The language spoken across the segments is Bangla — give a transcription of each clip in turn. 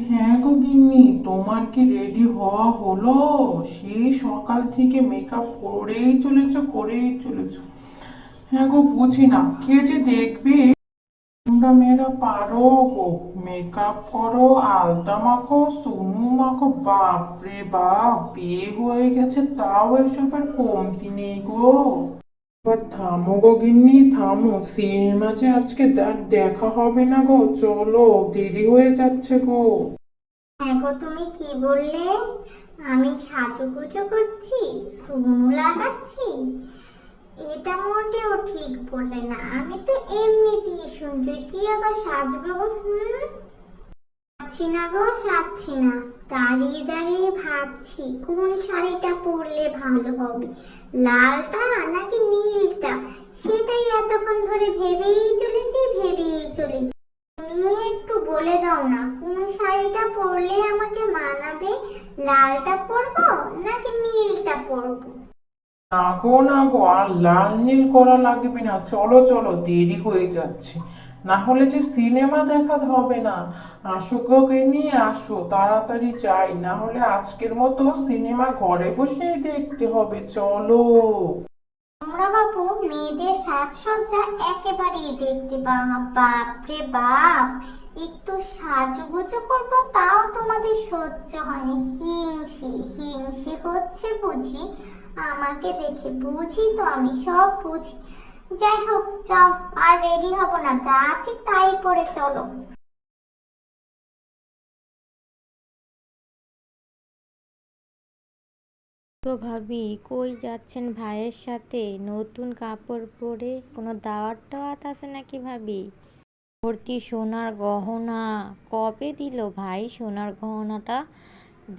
হ্যাঁ গো গিন্নি, তোমার কি রেডি হওয়া হলো? সেই সকাল থেকে মেকআপ করেই চলেছ, করেই চলেছো। হ্যাঁ গো, বুঝি না। কে যে দেখবে? তোমরা মেয়েরা পারো গো। মেকআপ করো, আলতা মাখো সুনু মাখো। বাপরে বাপ, বিয়ে হয়ে গেছে, তাও এসবের কমতি নেই গো। এবার থামো গো গিন্নি, থামো। সিনেমা যে আজকে আর দেখা হবে না গো। চলো, দেরি হয়ে যাচ্ছে গো। হ্যাঁ গো তুমি কি বললে? আমি করছি লাগাচ্ছি। এটা মোটেও ঠিক না। আমি তো এমনিতেই সুন্দর কি আবার সাজবো হুম? না গো, সাজছি না। দাঁড়িয়ে দাঁড়িয়ে ভাবছি, কোন শাড়িটা পরলে ভালো হবে? লালটা নাকি সেটাই এতক্ষণ ধরে ভেবেই চলেছি ভেবেই চলেছি। তুমি একটু বলে দাও না, কোন শাড়িটা পরলে আমাকে মানাবে? লালটা পরবো নাকি নীলটা পরবো? না গো না গো, আর লাল নীল করা লাগবে না। চলো চলো, দেরি হয়ে যাচ্ছে। না হলে যে সিনেমা দেখা হবে না। গো নিয়ে আসো, তাড়াতাড়ি যাই। না হলে আজকের মতো সিনেমা ঘরে বসেই দেখতে হবে। চলো। তোমরা বাবু মেয়েদের সাজসজ্জা একেবারেই দেখতে পাও না। বাপরে বাপ, একটু সাজুগুজু করব তাও তোমাদের সহ্য হয়নি। হিংসি হিংসি হচ্ছে বুঝি। আমাকে দেখে বুঝি তো, আমি সব বুঝি। যাই হোক, যাও, আর রেডি হব না, যা আছে তাই পরে চলো। তো ভাবি, কই যাচ্ছেন ভাইয়ের সাথে? নতুন কাপড় পরে কোনো দাওয়াত টাওয়াত আছে নাকি ভাবি? ভর্তি সোনার গহনা কবে দিল ভাই সোনার গহনাটা?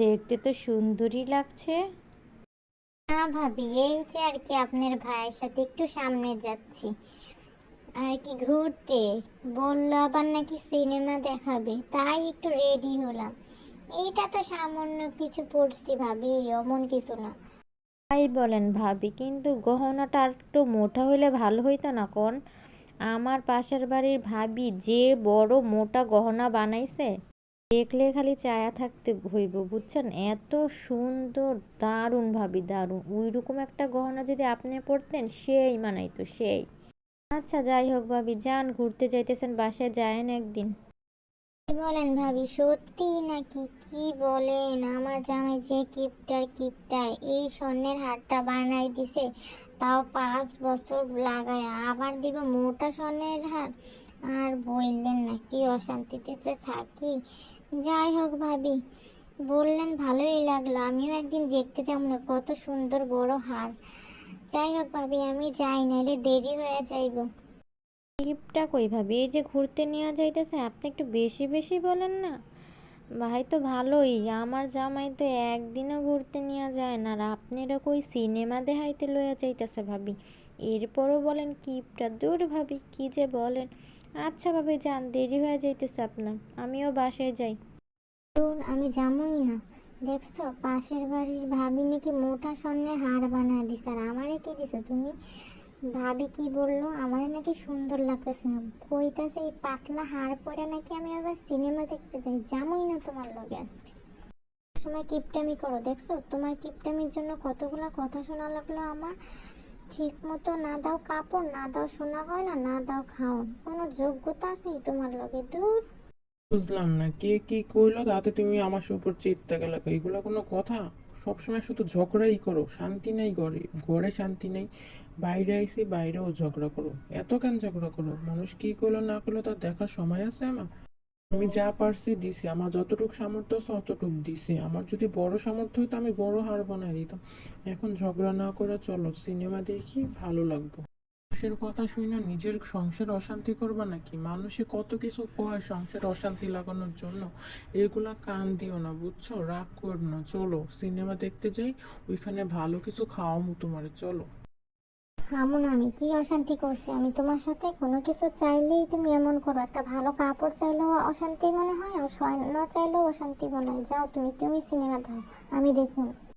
দেখতে তো সুন্দরই লাগছে। না ভাবি, এই যে আর কি আপনার ভাইয়ের সাথে একটু সামনে যাচ্ছি। আর কি ঘুরতে। বলল আবার নাকি সিনেমা দেখাবে, তাই একটু রেডি হলাম। এইটা তো সামান্য কিছু পড়ছি ভাবি অমন কিছু না। তাই বলেন ভাবি, কিন্তু গহনাটা আর একটু মোটা হইলে ভালো হইতো না, কোন? আমার পাশের বাড়ির ভাবি যে বড় মোটা গহনা বানাইছে, দেখলে খালি চায়া থাকতে হইব, বুঝছেন? এত সুন্দর, দারুণ ভাবি, দারুণ। ওই রকম একটা গহনা যদি আপনি পরতেন, সেই মানাইতো, সেই। আচ্ছা যাই হোক ভাবি, যান, ঘুরতে যাইতেছেন, বাসায় যায়েন একদিন। বলেন ভাবি, সত্যি নাকি? কি বলেন? আমার জামাই যে কিপটার কিপটায় এই স্বর্ণের হারটা বানাই দিছে, তাও পাঁচ বছর লাগায়। আবার দিব মোটা স্বর্ণের হার? আর বললেন না, কি অশান্তিতে থাকি। যাই হোক ভাবি, বললেন ভালোই লাগল। আমিও একদিন দেখতে যাব না, কত সুন্দর বড় হার। যাই হোক ভাবি, আমি যাই না রে দেরি হয়ে যাইব। টিপটা কই ভাবি? এই যে ঘুরতে নিয়ে যাইতেছে, আপনি একটু বেশি বেশি বলেন না। ভাই তো ভালোই, আমার জামাই তো একদিনও ঘুরতে নিয়ে যায় না, আর আপনারা কই সিনেমা দেখাইতে লইয়া যাইতেছে ভাবি। এরপরও বলেন, কিপটা দূর ভাবি, কি যে বলেন? আচ্ছা ভাবি, যান, দেরি হয়ে যাইতেছে আপনার, আমিও বাসায় যাই। দূর আমি জামুই না। দেখছ, পাশের বাড়ির ভাবি নাকি মোটা স্বর্ণের হার বানায় দিছে, আর আমারে কি দিছো তুমি? ভাবি কি বলল? আমার নাকি সুন্দর লাগতেছে না। কইতাছে এই পাতলা হার পরে নাকি আমি আবার সিনেমা দেখতে যাই। জামুই না তোমার লগে আজকে। সময় কিপটামি করো, দেখছ? তোমার কিপটামির জন্য কতগুলো কথা শোনা লাগল আমার। ঠিক মতো না দাও কাপড়, না দাও সোনা গয়না, না দাও খাও কোনো যোগ্যতা আছে তোমার লগে? দূর। বুঝলাম না, কে কি কইলো? তাতে তুমি আমার উপর চেপতে গেলে এগুলো কোনো কথা? সবসময় শুধু ঝগড়াই করো, শান্তি নেই ঘরে ঘরে শান্তি নেই, বাইরে আইসি বাইরেও ঝগড়া করো। এত কেন ঝগড়া করো? মানুষ কি করল না করল তার দেখার সময় আছে আমার। আমি যা পারছি দিছি, আমার যতটুকু সামর্থ্য আছে অতটুকু দিছি। আমার যদি বড় সামর্থ্য হতো আমি বড় হার বানাই দিতাম। এখন ঝগড়া না করে চলো, সিনেমা দেখি, ভালো লাগবে। মানুষের কথা শুই না নিজের সংসার অশান্তি করবা নাকি? মানুষে কত কিছু কয় সংসার অশান্তি লাগানোর জন্য? এগুলা কান দিও না, বুঝছ? রাগ কর না, চলো। সিনেমা দেখতে যাই, ওইখানে ভালো কিছু খাওয়ামু তোমারে, চলো। থামুন আমি কি অশান্তি করছি? আমি তোমার সাথে কোনো কিছু চাইলেই তুমি এমন করো। একটা ভালো কাপড় চাইলেও অশান্তি মনে হয় আর স্বর্ণ চাইলেও অশান্তি মনে হয়। যাও তুমি তুমি সিনেমা দাও, আমি দেখুন।